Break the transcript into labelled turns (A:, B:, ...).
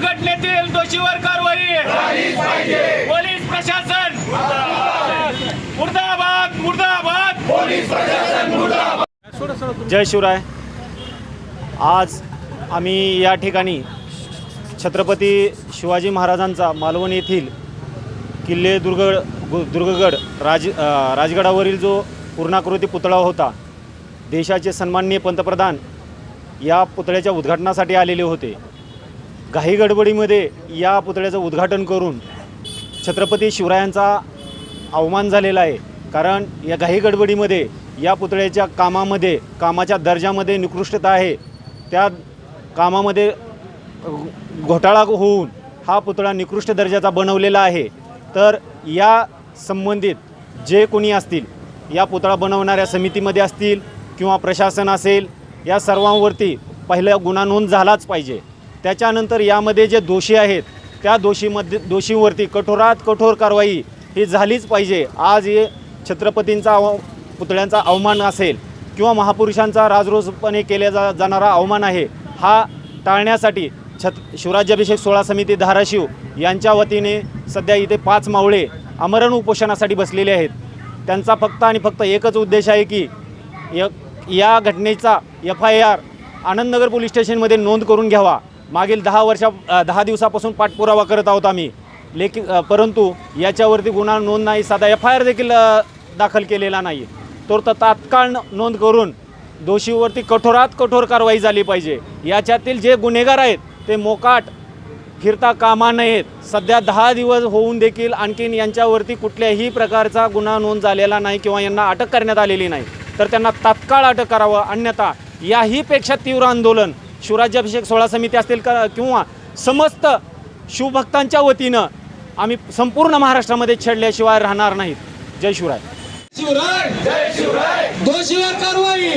A: दुर्घटनेतील दोषीवर कारवाई. पोलीस प्रशासन. मुर्दाबाद मुर्दाबाद.
B: जय शिवराय. आज आम्ही या ठिकाणी छत्रपती शिवाजी महाराजांचा मालवण येथील किल्ले दुर्गड दुर्गगड राज राजगडावरील जो पूर्णाकृती पुतळा होता देशाचे सन्माननीय पंतप्रधान या पुतळ्याच्या उद्घाटनासाठी आलेले होते. घाई गडबडीमध्ये या पुतळ्याचं उद्घाटन करून छत्रपती शिवरायांचा अवमान झालेला आहे. कारण या घाई गडबडीमध्ये या पुतळ्याच्या कामामध्ये कामाच्या दर्जामध्ये निकृष्टता आहे. त्या कामामध्ये घोटाळा होऊन हा पुतळा निकृष्ट दर्जाचा बनवलेला आहे. तर या संबंधित जे कोणी असतील या पुतळा बनवणाऱ्या समितीमध्ये असतील किंवा प्रशासन असेल या सर्वांवरती पहिला गुन्हा नोंद झालाच पाहिजे. त्याच्यानंतर यामध्ये जे दोषी आहेत त्या दोषीमध्ये दोषींवरती कठोरात कठोर कारवाई ही झालीच पाहिजे. आज हे छत्रपतींचा अव पुतळ्यांचा अवमान असेल किंवा महापुरुषांचा राजरोजपणे केल्या जा जाणारा अवमान आहे हा टाळण्यासाठी छत शिवराज्याभिषेक सोहळा समिती धाराशिव यांच्या वतीने सध्या इथे पाच मावळे आमरण उपोषणासाठी बसलेले आहेत. त्यांचा फक्त आणि फक्त एकच उद्देश आहे की य या घटनेचा F I R Anandnagar police स्टेशनमध्ये नोंद करून घ्यावा. मागील दहा वर्षा दहा दिवसापासून पाठपुरावा करत आहोत आम्ही. लेकिन परंतु याच्यावरती गुन्हा नोंद नाही साधा एफ आय आर देखील दाखल केलेला नाही. तर तात्काळ नोंद करून दोषीवरती कठोरात कठोर कारवाई झाली पाहिजे. याच्यातील जे गुन्हेगार आहेत ते मोकाट फिरता कामा नयेत. सध्या दहा दिवस होऊन देखील आणखीन यांच्यावरती कुठल्याही प्रकारचा गुन्हा नोंद झालेला नाही किंवा यांना अटक करण्यात आलेली नाही. तर त्यांना तात्काळ अटक करावं. अन्यथा याहीपेक्षा तीव्र आंदोलन शिवराज्याभिषेक सोहळा समिती असतील का किंवा समस्त शिवभक्तांच्या वतीनं आम्ही संपूर्ण महाराष्ट्रामध्ये छेडल्याशिवाय राहणार नाहीत. जय शिवराय.
C: शिवराय जय शिवराय. कारवाई.